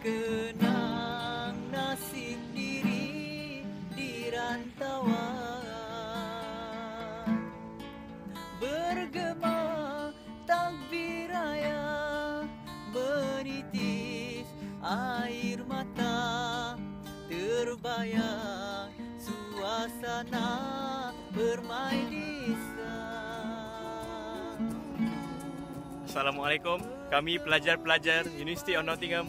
kenang nasib diri di rantauan. Bergema takbir raya menitis air mata. Terbayang suasana bermain di sana. Assalamualaikum. Kami pelajar-pelajar University of Nottingham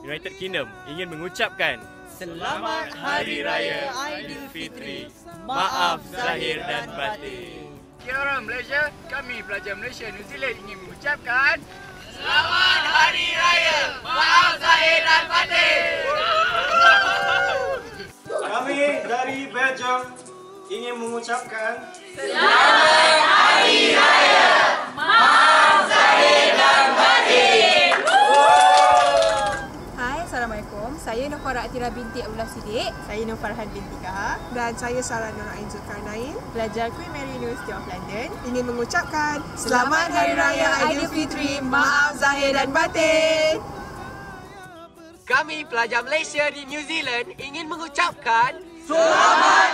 United Kingdom ingin mengucapkan Selamat Hari Raya Aidilfitri. Maaf zahir dan batin. Kia ora Malaysia, kami pelajar Malaysia New Zealand ingin mengucapkan Kami dari Belgium ingin mengucapkan Hai, Assalamualaikum. Saya Nufara Atira binti Abdullah Siddiq. Saya Nur Farhan binti Kaha. dan saya Sarah Nur Ain Zulkarnain Pelajar Queen Mary University of London. ingin mengucapkan Selamat Hari Raya Aidilfitri. Maaf zahir dan batin. Kami pelajar Malaysia di New Zealand ingin mengucapkan Selamat